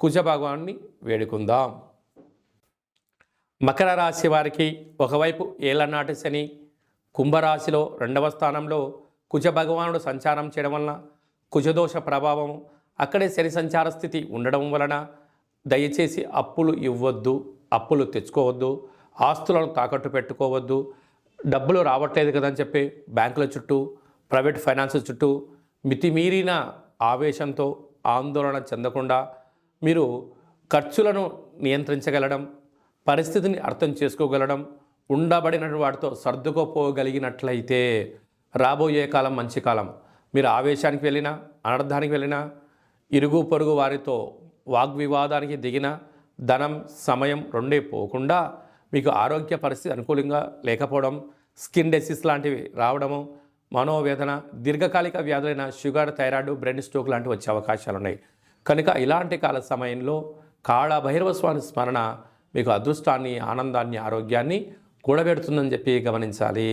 కుజ భగవాన్ని వేడుకుందాం. మకర రాశి వారికి ఒకవైపు ఏళ్ళనాటి శని కుంభరాశిలో రెండవ స్థానంలో కుజ భగవానుడు సంచారం చేయడం వలన కుజదోష ప్రభావం అక్కడే శని సంచార స్థితి ఉండడం వలన దయచేసి అప్పులు ఇవ్వద్దు అప్పులు తెచ్చుకోవద్దు ఆస్తులను తాకట్టు పెట్టుకోవద్దు డబ్బులు రావట్లేదు కదని చెప్పి బ్యాంకుల చుట్టూ ప్రైవేట్ ఫైనాన్స్ చుట్టూ మితిమీరిన ఆవేశంతో ఆందోళన చెందకుండా మీరు ఖర్చులను నియంత్రించగలడం పరిస్థితిని అర్థం చేసుకోగలడం ఉండబడిన వాటితో సర్దుకోపోగలిగినట్లయితే రాబోయే కాలం మంచి కాలం. మీరు ఆవేశానికి వెళ్ళినా అనర్థానికి వెళ్ళినా ఇరుగు పొరుగు వారితో వాగ్వివాదానికి దిగిన ధనం సమయం రెండే పోకుండా మీకు ఆరోగ్య పరిస్థితి అనుకూలంగా లేకపోవడం స్కిన్ డెసిస్ లాంటివి రావడము మనోవేదన దీర్ఘకాలిక వ్యాధులైన షుగర్ థైరాయిడ్ బ్రెయిన్ స్ట్రోక్ లాంటివి వచ్చే అవకాశాలు ఉన్నాయి కనుక ఇలాంటి కాల సమయంలో కాళ భైరవస్వామి స్మరణ మీకు అదృష్టాన్ని ఆనందాన్ని ఆరోగ్యాన్ని కూడబెడుతుందని చెప్పి గమనించాలి.